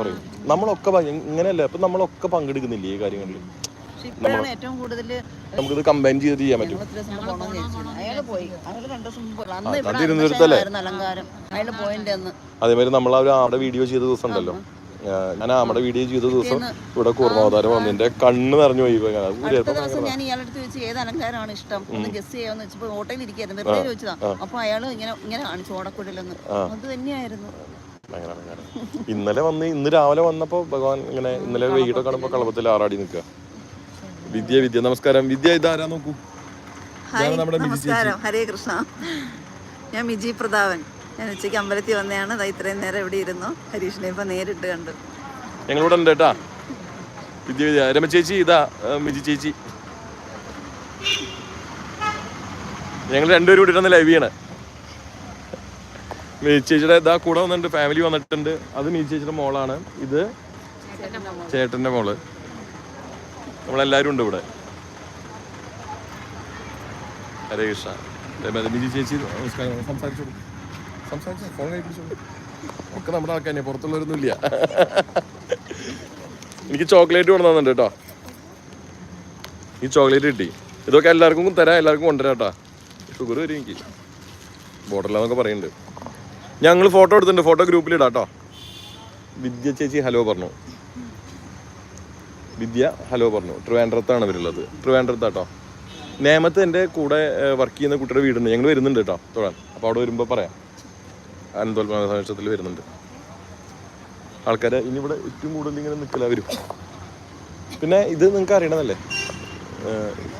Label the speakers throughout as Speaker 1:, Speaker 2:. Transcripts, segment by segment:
Speaker 1: പറയും. നമ്മളൊക്കെ ഇങ്ങനെയല്ല? ഇപ്പൊ നമ്മളൊക്കെ പങ്കെടുക്കുന്നില്ലേ ഈ കാര്യങ്ങളിൽ?
Speaker 2: ഏറ്റവും കൂടുതൽ
Speaker 1: നമുക്കിത് കമ്പൈൻ ചെയ്ത് ചെയ്യാൻ പറ്റും. തിരുവനന്തപുരത്തല്ലേ? അതേമാതിരി നമ്മൾ ആ ഒരു ആടെ വീഡിയോ ചെയ്ത ദിവസം ഉണ്ടല്ലോ ഞാൻ ആമടെ വീഡിയോ ചെയ്ത ദിവസം ഇവിടെ കൂർമാവതാരം വന്നു. എന്റെ കണ്ണ് നിറഞ്ഞു പോയി.
Speaker 2: ഞാൻ ഇയാളെ അടുത്ത് ചോദിച്ചു ഏത് അലങ്കാരമാണ് ഇഷ്ടം? ഒന്ന് ഗസ് ചെയ്യാന്ന് വെച്ചപ്പോ ഓട്ടോയിൽ ഇരിക്കായിരുന്നു. വെറുതെ ചോദിച്ചതാ. അപ്പൊ അയാൾ ഇങ്ങനെ ഇങ്ങനെ കാണിച്ചു ഓടക്കുഴലെന്ന് അത് തന്നെയായിരുന്നു.
Speaker 1: ഭയങ്കര ഭയങ്കര. ഇന്നലെ വന്ന് ഇന്ന് രാവിലെ വന്നപ്പോ ഭഗവാൻ ഇങ്ങനെ ഇന്നലെ വൈകിട്ട് കാണുമ്പോ കളപ്പത്തിൽ ആറാടി നിൽക്കുക. വിദ്യ വിദ്യ നമസ്കാരം. വിദ്യ ഇതാരാ നോക്കൂ?
Speaker 2: നമസ്കാരം. ഹരേ കൃഷ്ണ. ഞാൻ മിജി പ്രതാപൻ. ഞാൻ ഉച്ചയ്ക്ക് അമ്പലത്തിൽ വന്നതാണ്. അതാ ഇത്രയും നേരം ഇവിടെ ഇരുന്നു. ഹരീഷിനെ ഇപ്പൊ നേരിട്ട് കണ്ടു.
Speaker 1: ഞങ്ങളിവിടെ ഉണ്ട് കേട്ടാ. വിദ്യ വിദ്യ. രമ ചേച്ചി ഇതാ മിജി ചേച്ചി. ഞങ്ങൾ രണ്ടുപേരും കൂടി ഇരുന്ന് ലൈവ് ചെയ്യണേ. ചേച്ചിയുടെ ഇതാ കൂടെ വന്നിട്ടുണ്ട് ഫാമിലി വന്നിട്ടുണ്ട്. അത് നീ ചേച്ചിയുടെ മോളാണ്. ഇത് ചേട്ടന്റെ മോൾ. നമ്മളെല്ലാരും ഉണ്ട് ഇവിടെ. ഹരേ കൃഷ്ണ. മിജി ചേച്ചി നമ്മുടെ ആൾക്കാരെ പുറത്തുള്ളവരൊന്നും ഇല്ല. എനിക്ക് ചോക്ലേറ്റ് കൊണ്ടുവന്നുണ്ട് കേട്ടോ. ഈ ചോക്ലേറ്റ് കിട്ടി. ഇതൊക്കെ എല്ലാവർക്കും തരാം എല്ലാവർക്കും കൊണ്ടുവരാം കേട്ടോ. ഷുഗർ വരും എനിക്ക്. ബോട്ടലാന്നൊക്കെ പറയുന്നുണ്ട്. ഞങ്ങൾ ഫോട്ടോ എടുത്തിട്ടുണ്ട്. ഫോട്ടോ ഗ്രൂപ്പിൽ ഇടാം കേട്ടോ വിദ്യ ചേച്ചി ഹലോ പറഞ്ഞു. വിദ്യ ഹലോ പറഞ്ഞു. ട്രിവാൻഡ്രത്താണ് ഇവരുള്ളത്. ട്രിവാൻഡ്രത്താട്ടോ നേമത്ത് എന്റെ കൂടെ വർക്ക് ചെയ്യുന്ന കുട്ടിയുടെ വീടുണ്ട്. ഞങ്ങൾ വരുന്നുണ്ട് കേട്ടോ തൊഴാൻ. അപ്പോൾ അവിടെ വരുമ്പോൾ പറയാം. അനന്തോൽപ്പന സംരക്ഷണത്തിൽ വരുന്നുണ്ട്. ആൾക്കാർ ഇനി ഇവിടെ ഏറ്റവും കൂടുതൽ ഇങ്ങനെ നിൽക്കില്ല വരും. പിന്നെ ഇത് നിങ്ങൾക്ക് അറിയണമല്ലേ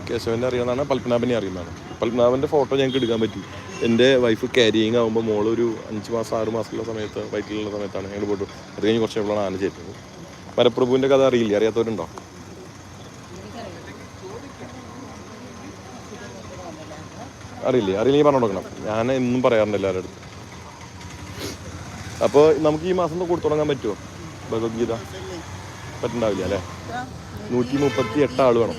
Speaker 1: കേശവനെ അറിയാവുന്നതാണ് പത്മനാഭനെ അറിയുന്നതാണ്. പത്മനാഭന്റെ ഫോട്ടോ ഞങ്ങൾക്ക് എടുക്കാൻ പറ്റി. എന്റെ വൈഫ് ക്യാരിയിങ് ആകുമ്പോൾ മോളൊരു അഞ്ച് മാസം ആറ് മാസമുള്ള സമയത്ത് വയറ്റിലുള്ള സമയത്താണ് ഞങ്ങൾ പോയിട്ട് അത് കഴിഞ്ഞ് കുറച്ച് എപ്പോഴാണ് ആന ചേരുന്നത്. മരപ്രഭുവിന്റെ കഥ അറിയില്ല? അറിയാത്തവരുണ്ടോ? അറിയില്ലേ? അറിയില്ലെങ്കിൽ പറഞ്ഞു കൊടുക്കണം. ഞാൻ എന്നും പറയാറുണ്ട് എല്ലാവരുടെ അടുത്ത്. അപ്പോൾ നമുക്ക് ഈ മാസം കൊടുത്തു തുടങ്ങാൻ പറ്റുമോ? ഭഗവത്ഗീത? പറ്റുണ്ടാവില്ല അല്ലേ? നൂറ്റി മുപ്പത്തി എട്ട് ആൾ വേണം.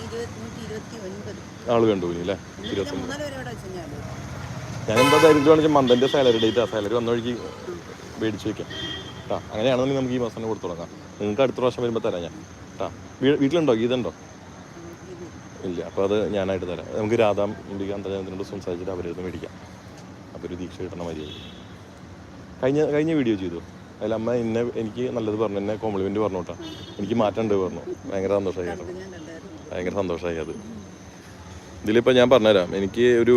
Speaker 1: ആൾ വേണ്ടു അല്ലേ? ഇരുപത്തൊന്ന് ഞാൻ എന്താ ധൈര്യം മന്തിന്റെ സാലറി ഡേറ്റ് ആ സാലറി വന്ന വഴിക്ക് മേടിച്ച് വെക്കാം. കേട്ടോ അങ്ങനെയാണെന്നുണ്ടെങ്കിൽ നമുക്ക് ഈ മാസം തന്നെ കൊടുത്തു തുടങ്ങാം. നിങ്ങൾക്ക് അടുത്ത പ്രാവശ്യം വരുമ്പോൾ തരാം ഞാൻ. കേട്ടോ വീട്ടിലുണ്ടോ? ഗീതുണ്ടോ ഇല്ല അപ്പോൾ അത് ഞാനായിട്ട് തരാം. നമുക്ക് രാധാം ഇന്ത്യയ്ക്ക് അന്തർജനത്തിനോട് സംസാരിച്ചിട്ട് നിന്ന് മേടിക്കാം. അപ്പോൾ ഒരു ദീക്ഷ കിട്ടണ മര്യാദ കഴിഞ്ഞ കഴിഞ്ഞ വീഡിയോ ചെയ്തു. അതിൽ അമ്മ എന്നെ എനിക്ക് നല്ലത് പറഞ്ഞു. എന്നെ കോംപ്ലിമെന്റ് പറഞ്ഞു കേട്ടോ എനിക്ക് മാറ്റമുണ്ട് പറഞ്ഞു. ഭയങ്കര സന്തോഷമായി കേട്ടോ. ഭയങ്കര സന്തോഷമായി അത്. ഇതിലിപ്പോൾ ഞാൻ പറഞ്ഞുതരാം. എനിക്ക് ഒരു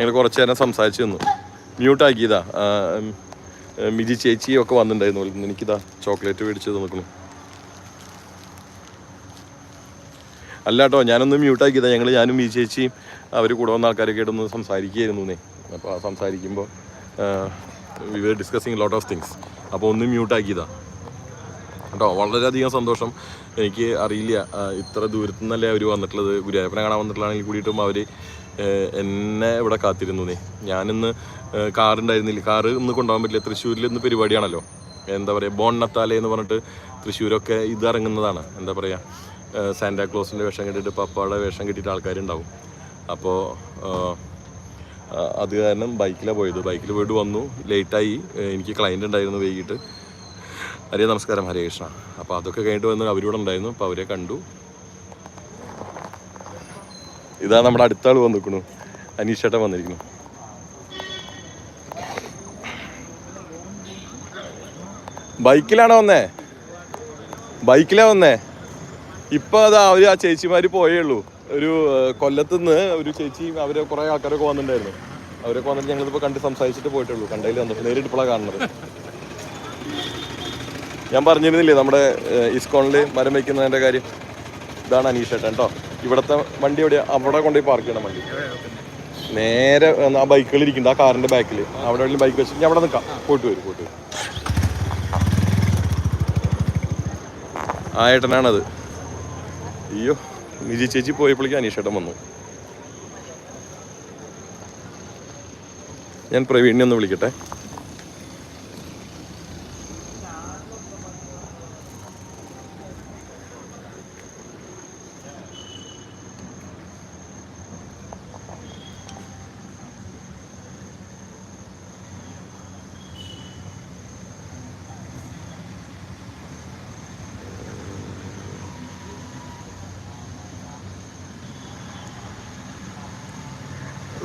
Speaker 1: ഞങ്ങൾ കുറച്ച് നേരം സംസാരിച്ച് നിന്നു. മ്യൂട്ടാക്കിയതാ മിജി ചേച്ചിയും ഒക്കെ വന്നിട്ടുണ്ടായിരുന്നു. എനിക്കിതാ ചോക്ലേറ്റ് മേടിച്ച് നിൽക്കുന്നു അല്ല കേട്ടോ ഞാനൊന്ന് മ്യൂട്ടാക്കിയതാ ഞങ്ങൾ ഞാനും മിജി ചേച്ചിയും അവർ കൂടെ വന്ന ആൾക്കാരൊക്കെ ആയിട്ടൊന്ന് സംസാരിക്കുകയായിരുന്നു അപ്പോൾ ആ സംസാരിക്കുമ്പോൾ we were discussing lot of things അപ്പോൾ ഒന്ന് മ്യൂട്ടാക്കിയതാ കേട്ടോ വളരെയധികം സന്തോഷം. എനിക്ക് അറിയില്ല ഇത്ര ദൂരത്തു നിന്നല്ലേ അവർ വന്നിട്ടുള്ളത്. ഗുരുവായൂരപ്പനെ കാണാൻ വന്നിട്ടുള്ളതാണെങ്കിൽ കൂടിയിട്ടും അവർ എന്നെ ഇവിടെ കാത്തിരുന്നു നീ. ഞാനിന്ന് കാറുണ്ടായിരുന്നില്ല. കാറ് ഇന്ന് കൊണ്ടുപോകാൻ പറ്റില്ല. തൃശ്ശൂരിൽ ഇന്ന് പരിപാടിയാണല്ലോ. എന്താ പറയുക ബോണ്ണത്താലെ എന്ന് പറഞ്ഞിട്ട് തൃശ്ശൂരൊക്കെ ഇത് ഇറങ്ങുന്നതാണ്. എന്താ പറയുക സാന്റാക്ലോസിന്റെ വേഷം കെട്ടിയിട്ട് പപ്പാടെ വേഷം കെട്ടിയിട്ട് ആൾക്കാരുണ്ടാവും. അപ്പോൾ അത് കാരണം ബൈക്കിലാണ് പോയത്. ബൈക്കിൽ പോയിട്ട് വന്നു. ലേറ്റായി. എനിക്ക് ക്ലയന്റ് ഉണ്ടായിരുന്നു വൈകിട്ട്. ഹരേ നമസ്കാരം. ഹരേ കൃഷ്ണ. അപ്പോൾ അതൊക്കെ കഴിഞ്ഞിട്ട് വന്ന് അവരിവിടെ ഉണ്ടായിരുന്നു. അപ്പോൾ അവരെ കണ്ടു. ഇതാ നമ്മുടെ അടുത്ത ആൾ വന്നിരിക്കണു അനീഷേട്ടൻ വന്നിരിക്കുന്നു. ബൈക്കിലാണോ വന്നേ? ബൈക്കിലാ വന്നേ? ഇപ്പൊ അതാ അവർ ആ ചേച്ചിമാര് പോയേ ഉള്ളൂ ഒരു കൊല്ലത്തുനിന്ന് ഒരു ചേച്ചി അവരെ കുറെ ആൾക്കാരൊക്കെ വന്നിട്ടുണ്ടായിരുന്നു. അവരൊക്കെ വന്നിട്ട് ഞങ്ങളിപ്പോ കണ്ട് സംസാരിച്ചിട്ട് പോയിട്ടുള്ളൂ. കണ്ടതിൽ വന്നു നേരിട്ട് കാണുന്നത്. ഞാൻ പറഞ്ഞിരുന്നില്ലേ നമ്മുടെ ഇസ്കോണിൽ മരം വയ്ക്കുന്നതിന്റെ കാര്യം? ഇതാണ് അനീഷേട്ടൻ കേട്ടോ ഇവിടുത്തെ വണ്ടി എവിടെയാ? അവിടെ കൊണ്ടുപോയി പാർക്ക് ചെയ്യണം വണ്ടി. നേരെ ആ ബൈക്കുകൾ ഇരിക്കുന്നുണ്ട് ആ കാറിന്റെ ബാക്കിൽ അവിടെ എവിടെയും ബൈക്ക് വെച്ചിട്ട് അവിടെ നിൽക്കാം പോയിട്ട് വരും പോയിട്ട് വരും. ആ ഏട്ടനാണത്. അയ്യോ നിജി ചേച്ചി പോയപ്പോഴേക്കും അനീഷ് ഏട്ടൻ വന്നു. ഞാൻ പ്രവീണിനെ ഒന്ന് വിളിക്കട്ടെ.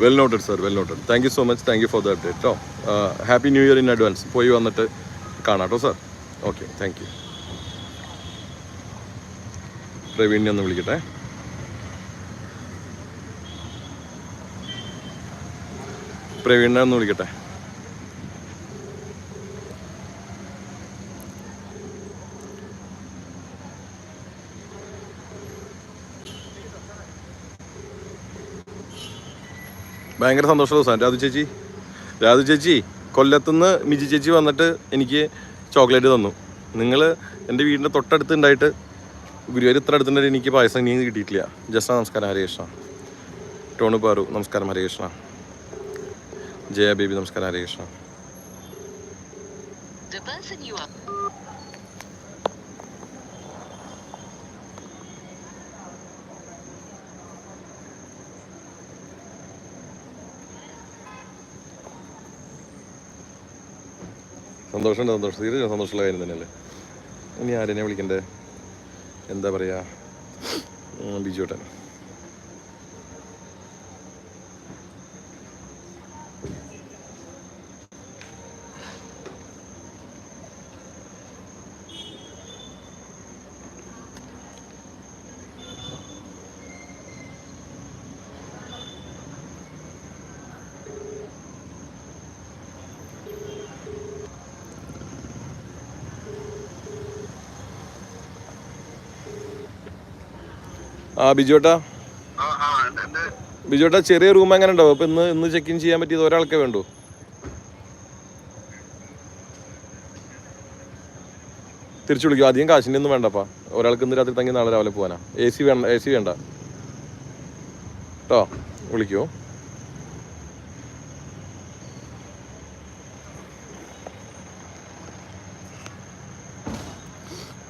Speaker 1: Well noted sir well noted thank you so much thank you for the update കേട്ടോ happy new year in advance പോയി വന്നിട്ട് കാണാം കേട്ടോ സാർ ഓക്കെ താങ്ക് യു പ്രവീണിനെ ഒന്ന് വിളിക്കട്ടെ. പ്രവീണിനെ ഒന്ന് വിളിക്കട്ടെ. ഭയങ്കര സന്തോഷമുള്ള ദിവസമാണ്. രാധു ചേച്ചി രാധു ചേച്ചി കൊല്ലത്തുനിന്ന് മിജി ചേച്ചി വന്നിട്ട് എനിക്ക് ചോക്ലേറ്റ് തന്നു. നിങ്ങൾ എന്റെ വീടിന്റെ തൊട്ടടുത്ത് ഉണ്ടായിട്ട് ഗുരുവായൂർ ഇത്ര അടുത്തുണ്ടായിട്ട് എനിക്ക് പായസം നീ കിട്ടിയിട്ടില്ല. ജസ്റ്റ് നമസ്കാരം. ഹരേ കൃഷ്ണ. ടോണു പാറു നമസ്കാരം. ഹരേ കൃഷ്ണ. ജയ ബേബി നമസ്കാരം. ഹരേ സന്തോഷമുണ്ട് സന്തോഷം. തീരെ സന്തോഷമുള്ള കാര്യം തന്നെയല്ലേ? ഇനി ആരെന്നെ വിളിക്കണ്ടേ? എന്താ പറയുക ബിജു ബിജുട്ടൻ ആ ബിജുട്ടാ ബിജുട്ടാ ചെറിയ റൂം എങ്ങനെ ഉണ്ടാവും അപ്പൊ ഇന്ന് ഇന്ന് ചെക്ക് ഇൻ ചെയ്യാൻ പറ്റിയത് ഒരാൾക്കേ വേണ്ടൂ. തിരിച്ചു വിളിക്കും. അധികം കാശിന്റെ ഒന്നും വേണ്ടപ്പാ ഒരാൾക്ക് ഇന്ന് രാത്രി തങ്ങി നാളെ രാവിലെ പോകാനാ എ സി വേണ്ട എ സി വേണ്ട. കേട്ടോ വിളിക്കൂ.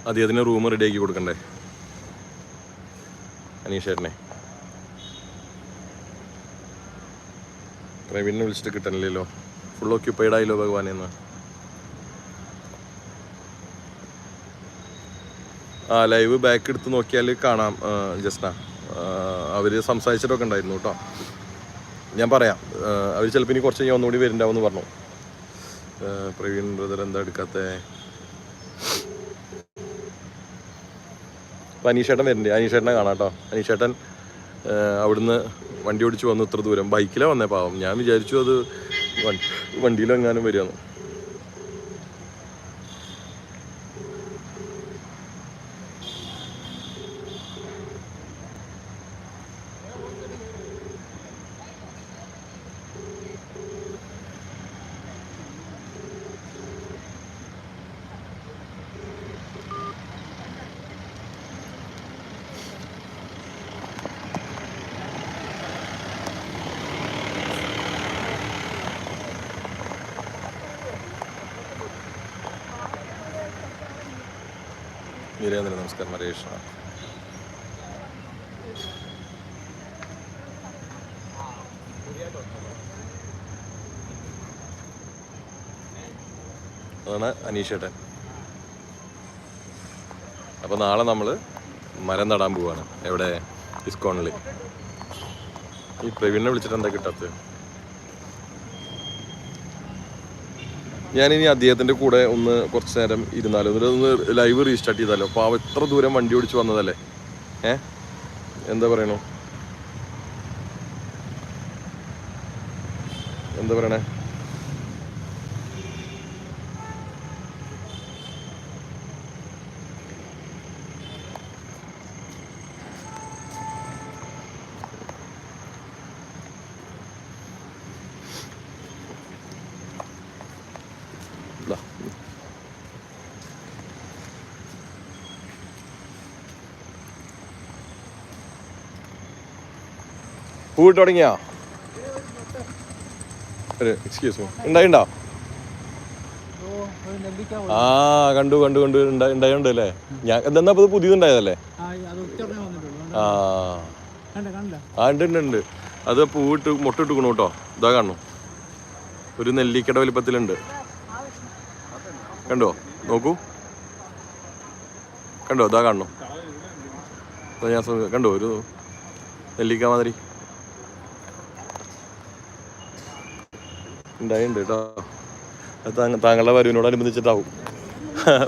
Speaker 1: അതെ അതിന് റൂം റെഡിയാക്കി കൊടുക്കണ്ടേ? അനീഷേട്ടനെ പ്രവീണിനെ വിളിച്ചിട്ട് കിട്ടണില്ലല്ലോ. ഫുൾ ഓക്യുപ്പൈഡ് ആയില്ലോ ഭഗവാനെ എന്ന് ആ ലൈവ് ബാക്ക് എടുത്ത് നോക്കിയാൽ കാണാം ജസ്ന. അവർ സംസാരിച്ചിട്ടൊക്കെ ഉണ്ടായിരുന്നു കേട്ടോ. ഞാൻ പറയാം അവർ ചിലപ്പോൾ ഇനി കുറച്ച് കഴിഞ്ഞാൽ ഒന്നുകൂടി വരുന്നുണ്ടാവും എന്ന് പറഞ്ഞു. പ്രവീൺ ബ്രദർ എന്താ എടുക്കാത്ത? അപ്പം അനീഷേട്ടൻ വരുന്നുണ്ട്. അനീഷേട്ടനെ കാണാം കേട്ടോ. അനീഷേട്ടൻ അവിടുന്ന് വണ്ടി ഓടിച്ച് വന്നു ഇത്ര ദൂരം. ബൈക്കിലാണ് വന്നേ പാവം. ഞാൻ വിചാരിച്ചു അത് വണ്ടി വണ്ടിയിലെങ്ങാനും വരികയെന്ന് വീരേന്ദ്രൻ നമസ്കാരം. ഹരേഷ് അതാണ് അനീഷേട്ടൻ അപ്പോൾ നാളെ നമ്മൾ മരം നടാൻ പോവാണ്. എവിടെ? ഇസ്കോണിൽ ഈ പ്രവീണിനെ വിളിച്ചിട്ട് എന്താ കിട്ടാത്തത്? ഞാനിനി അദ്ദേഹത്തിന്റെ കൂടെ ഒന്ന് കുറച്ച് നേരം ഇരുന്നാലോ? എന്നിട്ട് ഒന്ന് ലൈവ് റീസ്റ്റാർട്ട് ചെയ്താലോ? അപ്പോൾ അവ എത്ര ദൂരം വണ്ടി ഓടിച്ച് വന്നതല്ലേ? ഏ? എന്താ പറയണു? എന്താ പറയണേ? പൂവിട്ട് തുടങ്ങിയാ? എക്സ്ക്യൂസ് മീ ഉണ്ടായിണ്ടോ ആ കണ്ടു കണ്ടു കണ്ടു. ഉണ്ടായുണ്ട് അല്ലേ? ഞാൻ എന്താ ഇത് പുതിയതുണ്ടായതല്ലേ? ആ. ആ ഉണ്ട് ഉണ്ട് ഉണ്ട്. അത് പൂവിട്ട് മുട്ടിട്ട് കേട്ടോ. ഇതാ കാണുന്നു. ഒരു നെല്ലിക്കട വലിപ്പത്തിലുണ്ട്. കണ്ടോ? നോക്കൂ. കണ്ടോ? ഇതാ ഇതാ ഞാൻ കണ്ടോ? ഒരു നെല്ലിക്ക മാതിരി. ഉണ്ടായിട്ടുണ്ട് കേട്ടോ. താങ്കളുടെ വരവിനോടനുബന്ധിച്ചിട്ടാവും.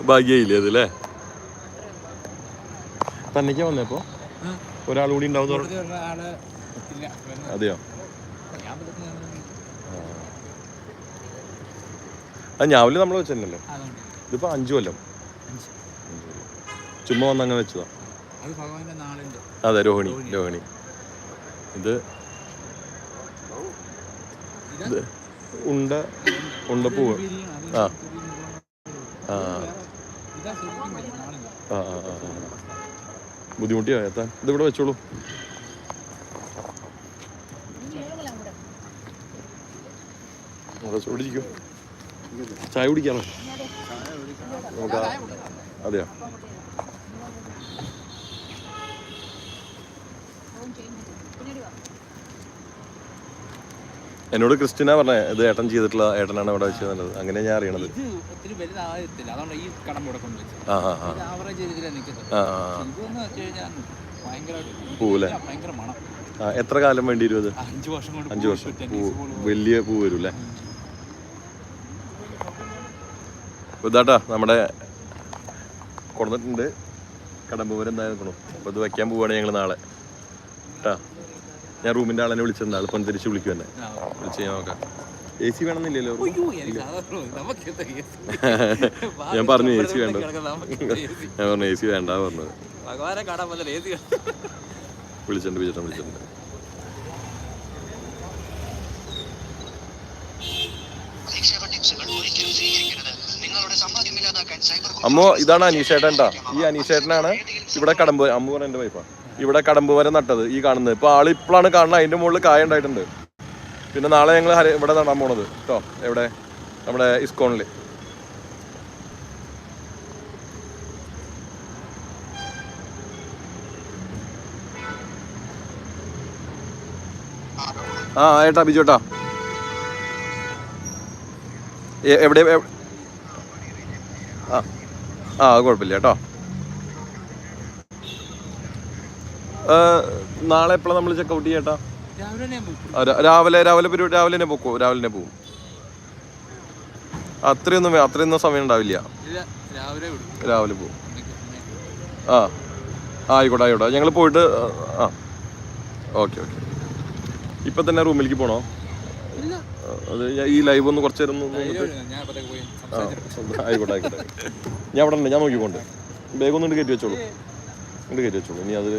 Speaker 1: ഭാഗ്യയില്ലേ അതല്ലേ തന്നിക്കാ വന്നപ്പോ ഒരാൾ കൂടി ഉണ്ടാവും അതെയോ? ആ. ഞാവിൽ നമ്മൾ വെച്ചല്ലോ ഇതിപ്പോ അഞ്ചു കൊല്ലം. ചുമ്മാ വന്ന് വെച്ചതാ.
Speaker 3: അതെ
Speaker 1: രോഹിണി രോഹിണി. ഇത് ഇത് ഉണ്ട ഉണ്ടപ്പൂവ് ആ. ആ. ആ. ബുദ്ധിമുട്ടിയോ എത്താൻ ഇതിവിടെ വെച്ചോളൂ. ചായ കുടിക്കാനോ? നമുക്ക് അതെയോ? എന്നോട് ക്രിസ്റ്റിന പറഞ്ഞേ ഇത് ഏട്ടൻ ചെയ്തിട്ടുള്ള ഏട്ടനാണ് ഇവിടെ വെച്ച് തന്നത്. അങ്ങനെ ഞാൻ അറിയണത്.
Speaker 3: വെച്ചത്.
Speaker 1: പൂവല്ലേ? എത്ര കാലം വേണ്ടി വരും അത്?
Speaker 3: അഞ്ചു വർഷം കൊണ്ട്
Speaker 1: അഞ്ച് വർഷം. പൂ വലിയ പൂ വരും അല്ലേ ഇതാട്ടാ നമ്മുടെ കൊടുത്തിട്ടുണ്ട് കടമ്പൂരം അപ്പൊ അപ്പോൾ ഇത് വെക്കാൻ പോവാണ് ഞങ്ങൾ നാളെ. കേട്ടാ ഞാൻ റൂമിന്റെ ആളെന്നെ വിളിച്ചിട്ടുണ്ട് ആൾ തിരിച്ച് വിളിക്കും എന്നെ. വിളിച്ച് ഞാൻ നോക്കാം. A C വേണമെന്നില്ലല്ലോ? ഞാൻ പറഞ്ഞു എ
Speaker 3: സി
Speaker 1: വേണ്ട. ഞാൻ പറഞ്ഞു എ സി വേണ്ട പറഞ്ഞത് വിളിച്ചിട്ടുണ്ട് വിളിച്ചിട്ടുണ്ട് അമ്മോ ഇതാണ് അനീഷേട്ടൻ ട്ടാ. ഈ അനീഷേട്ടനാണ് ഇവിടെ കടമ്പോ അമ്മ പറഞ്ഞ എന്റെ വൈഫാ ഇവിടെ കടമ്പ് വരെ നട്ടത് ഈ കാണുന്നത്. ഇപ്പൊ ആൾ ഇപ്പോഴാണ് കാണുന്നത്. അതിന്റെ മുകളിൽ കായ ഉണ്ടായിട്ടുണ്ട്. പിന്നെ നാളെ ഞങ്ങൾ ഇവിടെ നടാൻ പോണത്. കേട്ടോ എവിടെ? നമ്മുടെ ഇസ്കോണിൽ ആ ഏട്ടാ ബിജുട്ടാ എവിടെ ആ ആ കുഴപ്പമില്ല കേട്ടോ ഏ, നാളെ എപ്പോഴാണ് നമ്മൾ ചെക്കൗട്ട് ചെയ്യട്ടാ
Speaker 3: രാവിലെ
Speaker 1: രാവിലെ പരിപാടി രാവിലെ തന്നെ പോക്കോ രാവിലെ തന്നെ പോകും അത്രയൊന്നും അത്രയൊന്നും സമയം ഉണ്ടാവില്ല.
Speaker 3: രാവിലെ
Speaker 1: പോകും ആ ആയിക്കോട്ടെ ആയിക്കോട്ടെ. ഞങ്ങൾ പോയിട്ട് ആ ഓക്കെ ഓക്കെ. ഇപ്പം തന്നെ റൂമിലേക്ക് പോണോ? അത് ഈ ലൈവ് ഒന്ന് കുറച്ച് നേരം ആയിക്കോട്ടെ ആയിക്കോട്ടെ. ഞാൻ അവിടെ ഉണ്ട് ഞാൻ നോക്കിക്കൊണ്ട്. ബാഗ് ഒന്നും കയറ്റി വെച്ചോളൂ. ഇങ്ങോട്ട് കയറ്റി വെച്ചോളൂ. ഇനി അത്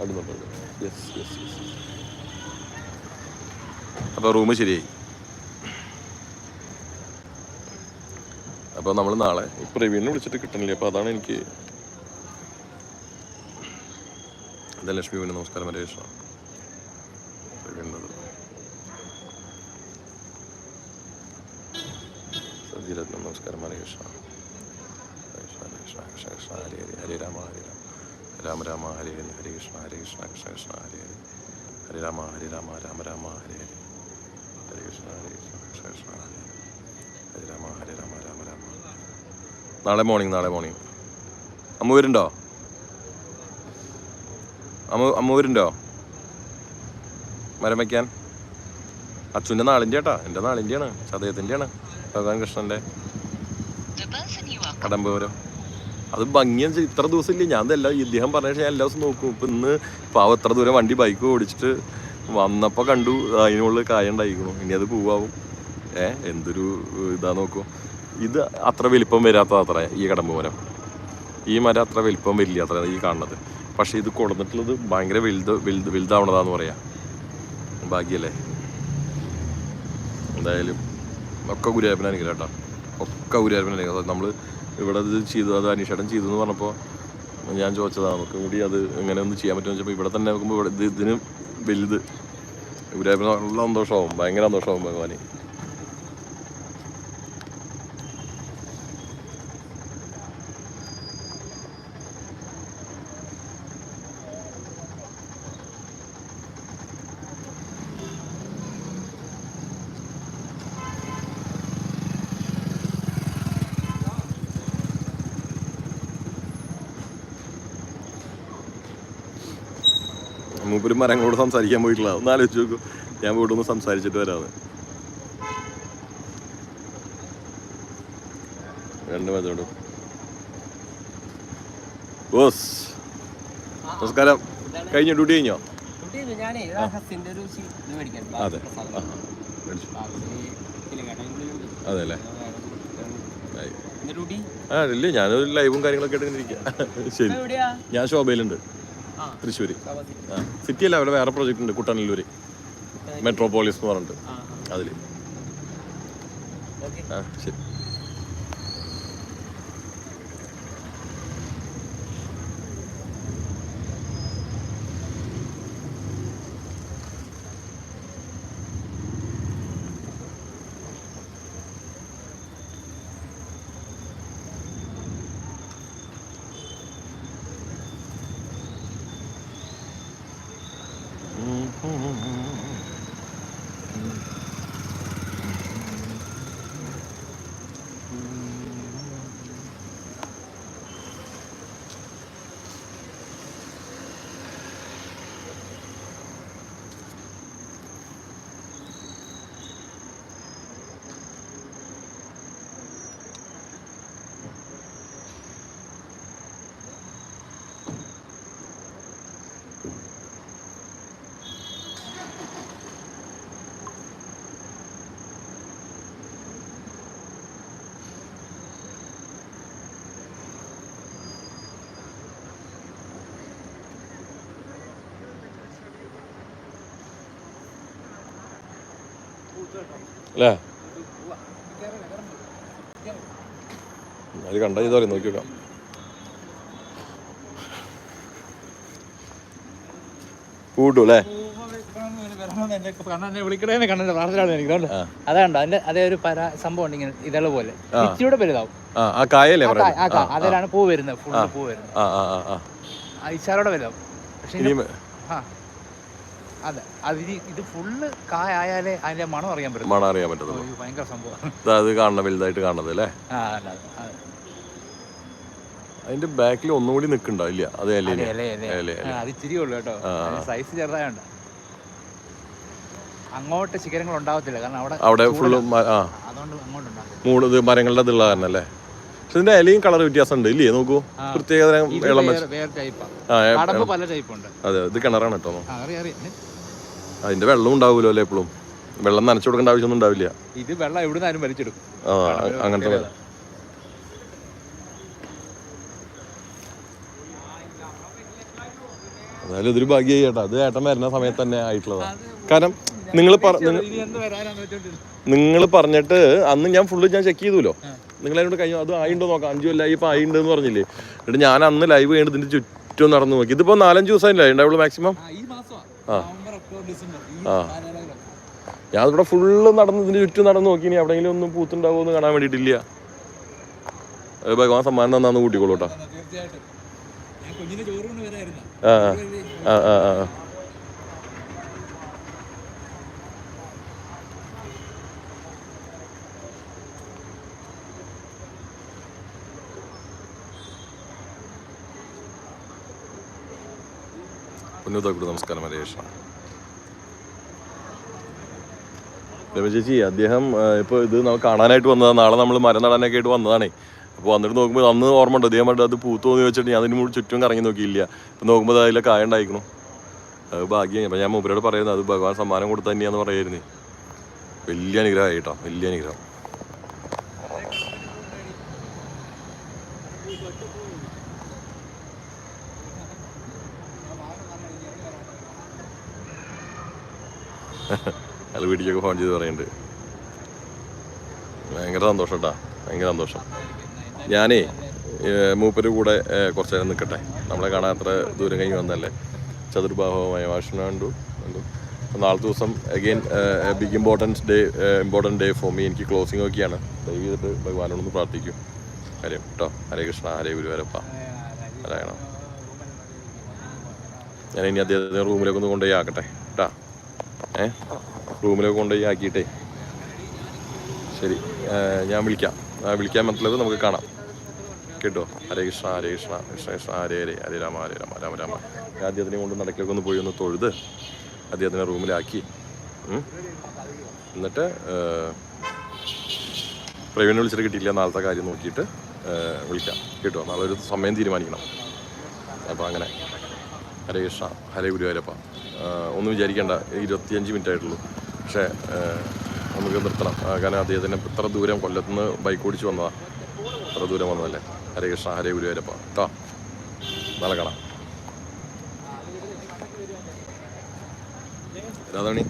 Speaker 1: അടുന്നുണ്ട് യെസ് യെസ് യെസ് അപ്പോൾ റൂം ശരിയായി അപ്പോൾ നമ്മൾ നാളെ പ്രവീണിനെ വിളിച്ചിട്ട് കിട്ടണില്ലേ അപ്പോൾ അതാണ് എനിക്ക് ധനലക്ഷ്മി പിന്നെ നമസ്കാരം ഹരേഷ പ്രവീണത് സദ്യരത്നം നമസ്കാരം ഹരേഷ ഹരേഷ ഹരേഷ കൃഷ്ണ ഹരേ ഹരി ഹരി ഹരി രാമ ഹരി രാമ രാമ രാമ ഹരേ ഹരി ഹരി കൃഷ്ണ ഹരേ കൃഷ്ണ കൃഷ്ണ കൃഷ്ണ ഹരേ ഹരി. ഹരി രാമ ഹരി രാമ രാമ രാമ ഹരേ ഹരി. ഹരി കൃഷ്ണ ഹരി കൃഷ്ണ കൃഷ്ണ കൃഷ്ണ ഹരി ഹരി. രാമ ഹരി രാമ രാമ രാമ. നാളെ മോർണിംഗ് നാളെ മോർണിംഗ് അമ്മ വരുന്നുണ്ടോ? അമ്മ അമ്മ വരുന്നുണ്ടോ? മരം വയ്ക്കാൻ അച്ഛന്റെ നാളിന്റെ ഏട്ടാ എന്റെ നാളിന്റെയാണ്. ചതയത്തിന്റെയാണ്. ഭഗവാൻ
Speaker 4: കൃഷ്ണന്റെ
Speaker 1: കടമ്പൂരം അത് ഭംഗിയെന്ന് വെച്ചാൽ ഇത്ര ദിവസം ഇല്ല ഞാൻ ഇതല്ല ഇദ്ദേഹം പറഞ്ഞ ഞാൻ എല്ലാ ദിവസം നോക്കും. ഇപ്പം ഇന്ന് പാവം എത്ര ദൂരം വണ്ടി ബൈക്ക് ഓടിച്ചിട്ട് വന്നപ്പോൾ കണ്ടു അതിനുള്ളിൽ കായ ഉണ്ടായിരിക്കണു ഇനി അത് പൂവാകും ഏ എന്തൊരു ഇതാ നോക്കൂ. ഇത് അത്ര വലിപ്പം വരാത്തത് അത്ര ഈ കടമ്പൂരം ഈ മരം അത്ര വലിപ്പം വലിയ അത്ര ഈ കാണുന്നത്. പക്ഷേ ഇത് കൊടുന്നിട്ടുള്ളത് ഭയങ്കര വലുത് വലുത് വലുതാവണതാന്ന് പറയാം. ഭാഗ്യല്ലേ? എന്തായാലും ഒക്കെ ഗുരുവായൂരപ്പൻ അനുഗ്രഹം കേട്ടോ. ഒക്കെ ഗുരുവായൂരപ്പൻ അനുഗ്രഹം. നമ്മൾ ഇവിടെ ഇത് ചെയ്തു അത് അനീഷേട്ടൻ ചെയ്തു എന്ന് പറഞ്ഞപ്പോൾ ഞാൻ ചോദിച്ചതാണ് നമുക്ക് കൂടി അത് എങ്ങനെ ഒന്ന് ചെയ്യാൻ പറ്റുമെന്ന് വെച്ചപ്പോൾ ഇവിടെ തന്നെ നോക്കുമ്പോൾ ഇവിടെ ഇത് ഇതിന് വലുത്. ഇവിടെ നല്ല സന്തോഷമാവും ഭയങ്കര സന്തോഷമാവും ഭഗവാന് മൂപ്പര് മരങ്ങളോട് സംസാരിക്കാൻ പോയിട്ടില്ല ഒന്ന് ആലോചിച്ച് നോക്കൂ. ഞാൻ വീട്ടിൽ ഒന്ന് സംസാരിച്ചിട്ട് വരാമെന്ന് രണ്ട് മതിയോടും ബോസ് നമസ്കാരം. കഴിഞ്ഞ? ഡ്യൂട്ടി കഴിഞ്ഞോ? അതെ. ആ ഇല്ല ഞാനൊരു ലൈവും കാര്യങ്ങളൊക്കെ ആയിട്ട് ഇരിക്കുക ശരി. ഞാൻ ശോഭയിലുണ്ട്.
Speaker 5: ആ.
Speaker 1: സിറ്റി അല്ല അവിടെ വേറെ പ്രോജക്റ്റ് ഉണ്ട് കുട്ടനല്ലൂര്. മെട്രോപോളിസ് എന്ന് പറഞ്ഞിട്ട്. അതിൽ ആ ശരി. Mm-hmm. അല്ലേ? അത് കണ്ട ചെയ്തോ നോക്കി നോക്കാം കൂട്ടു അല്ലേ.
Speaker 5: അതാണ്ട്? അതിന്റെ അതേ ഒരു പര സംഭവം ഉണ്ട് ഇങ്ങനെ ഇതൾ പോലെ.
Speaker 1: ആ.
Speaker 5: ഇച്ചിരൂടെ വലുതാവും
Speaker 1: ആ കായല്ലേ
Speaker 5: അതിലാണ് പൂ വരുന്നത്. ഫുള്ള് പൂ വരുന്നത്. ഇച്ചാരോടെ വലുതാവും പക്ഷെ അതെ. ഇത് ഫുള്ള് കായാലേ അതിന്റെ മണം അറിയാൻ പറ്റും
Speaker 1: മണം അറിയാൻ
Speaker 5: ഇത് ഭയങ്കര
Speaker 1: ഇതാ അത് കാണണം വലുതായിട്ട് കാണുന്നത് അല്ലേ?
Speaker 5: ആ അല്ല അതെ.
Speaker 1: അതിന്റെ ബാക്കിൽ ഒന്നുകൂടി നിൽക്കണ്ടോ? ഇല്ല അതെ അല്ലേ
Speaker 5: ഇല, ഇല.
Speaker 1: ഇല,
Speaker 5: ആ, അത് ഇച്ചിരി ഉള്ളു കേട്ടോ.
Speaker 1: ആ, ആ.
Speaker 5: സൈസ് ചെറുതായുണ്ട്. അങ്ങോട്ട് ശിഖരങ്ങൾ ഉണ്ടാവത്തില്ല. കാരണം അവിടെ
Speaker 1: അവിടെ. ഫുള്ള് ആ.
Speaker 5: അതുകൊണ്ട് അങ്ങോട്ട് ഉണ്ടാകും
Speaker 1: മൂട് ഇത് മരങ്ങളുടെ ഇതുള്ള കാരണം അല്ലേ പക്ഷെ ഇതിന്റെ ഇലയും കളർ വ്യത്യാസം ഉണ്ട് ഇല്ലേ? നോക്കൂ.
Speaker 5: ആ.
Speaker 1: പ്രത്യേകത
Speaker 5: ഇത്
Speaker 1: വെള്ളം
Speaker 5: വേറെ
Speaker 1: വെച്ച്.
Speaker 5: വേറെ ടൈപ്പാ
Speaker 1: ആ. ഏ-
Speaker 5: കടമ്പ് പല ടൈപ്പുണ്ട്
Speaker 1: അതെ ഇത് കിണറാണ് കേട്ടോ.
Speaker 5: അറിയാം.
Speaker 1: അതിന്റെ വെള്ളം ഉണ്ടാവുമല്ലോ അല്ലേ എപ്പോഴും വെള്ളം നനച്ചു കൊടുക്കേണ്ട ആവശ്യമൊന്നും ഉണ്ടാവില്ല.
Speaker 5: ഇത് വെള്ളം എവിടുന്നാലും വലിച്ചെടുക്കും.
Speaker 1: ആ അങ്ങനത്തെ വെള്ളം അതായത് ഇതൊരു ഭാഗ്യമായി ചേട്ടാ അത് ഏട്ടൻ വരുന്ന സമയത്ത് തന്നെ ആയിട്ടുള്ളതാ. കാരണം നിങ്ങൾ നിങ്ങൾ പറഞ്ഞിട്ട് അന്ന് ഞാൻ ഫുള്ള് ഞാൻ ചെക്ക് ചെയ്തുല്ലോ. നിങ്ങൾ അതിനോട് കഴിഞ്ഞു. അത് ആയിണ്ടോ നോക്കാം. അഞ്ചു കൊല്ലം ഇപ്പൊ ആയിണ്ട് എന്ന് പറഞ്ഞില്ലേ. എന്നിട്ട് ഞാൻ അന്ന് ലൈവ് കഴിഞ്ഞിട്ട് ഇതിന്റെ ചുറ്റും നടന്നു നോക്കി. ഇതിപ്പോ നാലഞ്ച് ദിവസമല്ലേ ഉണ്ടാവുള്ളൂ മാക്സിമം
Speaker 3: ആ,
Speaker 1: ആ. ഞാൻ ഇവിടെ ഫുള്ള് നടന്ന് ഇതിന്റെ ചുറ്റും നടന്ന് നോക്കി ഇനി എവിടെയെങ്കിലും ഒന്നും പൂത്തുണ്ടാവുമോ എന്ന് കാണാൻ വേണ്ടിയിട്ടില്ല. ഭഗവാൻ സമ്മാനം തന്നാന്ന് കൂട്ടിക്കോളൂ കേട്ടോ.
Speaker 3: ആ,
Speaker 1: ആ ആ ആ ആ പുന്നൂത്താക്കുടി നമസ്കാരം ഹരേഷ രമ ചേച്ചി അദ്ദേഹം ഇപ്പോൾ ഇത് നമുക്ക് കാണാനായിട്ട് വന്നതാണ്. നാളെ നമ്മൾ മരം നടാനൊക്കെ ആയിട്ട് വന്നതാണേ. അപ്പോൾ വന്നിട്ട് നോക്കുമ്പോൾ അന്ന് ഓർമ്മ ഉണ്ട് അദ്ദേഹം അത് പൂത്തോന്ന് ചോദിച്ചിട്ട് ഞാൻ അതിന് മുകളിൽ ചുറ്റും കറങ്ങി നോക്കിയില്ല. അപ്പോൾ നോക്കുമ്പോൾ അതിലെ കായ ഉണ്ടായിരിക്കണു. അത് ഭാഗ്യം അപ്പം ഞാൻ മൂപ്പരോട് പറയുന്നത് അത് ഭഗവാൻ സമ്മാനം കൊടുത്ത തന്നെയാന്ന് പറയായിരുന്നേ. വലിയ അനുഗ്രഹമായി കേട്ടോ. വലിയ അനുഗ്രഹം. അയാൾ വീട്ടിലേക്ക് ഫോൺ ചെയ്ത് പറയുന്നുണ്ട് ഭയങ്കര സന്തോഷം കേട്ടാ ഭയങ്കര സന്തോഷം. ഞാനേ ഏഹ് മൂപ്പര് കൂടെ ഏഹ് കുറച്ച് നേരം നിൽക്കട്ടെ നമ്മളെ കാണാൻ അത്ര ദൂരം കഴിഞ്ഞ് വന്നല്ലേ ചതുർഭാവമായ കണ്ടു നാളെ ദിവസം again big importance day important day for me എനിക്ക് ക്ലോസിംഗ് ഒക്കെയാണ്. ദയവ് ചെയ്തിട്ട് ഭഗവാനോടൊന്ന് പ്രാർത്ഥിക്കും. കാര്യം കേട്ടോ ഹരേ കൃഷ്ണ ഹരേ ഗുരുവരപ്പ നാരായണം. ഞാൻ ഇനി അദ്ദേഹത്തിന്റെ റൂമിലേക്ക് ഒന്ന് കൊണ്ടുപോയി ആക്കട്ടെ. കേട്ടാ ഏ? റൂമിലേക്ക് കൊണ്ടുപോയി ആക്കിയിട്ടേ. ശരി ഞാൻ വിളിക്കാം. വിളിക്കാൻ മറ്റുള്ളത് നമുക്ക് കാണാം. കേട്ടോ? ഹരേ കൃഷ്ണ ഹരേ കൃഷ്ണ കൃഷ്ണ കൃഷ്ണ ഹരേ ഹരേ ഹരേ രാമ ഹരേ രാമ രാമ രാമ. അദ്ദേഹത്തിനെ കൊണ്ട് നടക്കൊക്കെ ഒന്ന് പോയി ഒന്ന് തൊഴുത് അദ്ദേഹത്തിനെ റൂമിലാക്കി. എന്നിട്ട് പ്രവീണിനെ വിളിച്ചിട്ട് കിട്ടിയില്ല. നാളത്തെ കാര്യം നോക്കിയിട്ട് വിളിക്കാം. കേട്ടോ? നാളെ ഒരു സമയം തീരുമാനിക്കണം. അപ്പോൾ അങ്ങനെ. ഹരേ കൃഷ്ണ ഹരേ ഗുരുവായൂരപ്പ. ഒന്നും വിചാരിക്കേണ്ട. ഇരുപത്തിയഞ്ച് മിനിറ്റ് ആയിട്ടുള്ളൂ പക്ഷേ നമുക്ക് നിർത്തണം. കാരണം അദ്ദേഹത്തിന് ഇത്ര ദൂരം കൊല്ലത്തുനിന്ന് ബൈക്ക് ഓടിച്ച് വന്നതാണ് ഇത്ര ദൂരം വന്നതല്ലേ? ഹരേ കൃഷ്ണ ഹരേ ഗുരുവായൂരപ്പ. കേട്ടോ നാളെ കാണാം. രാധാണി.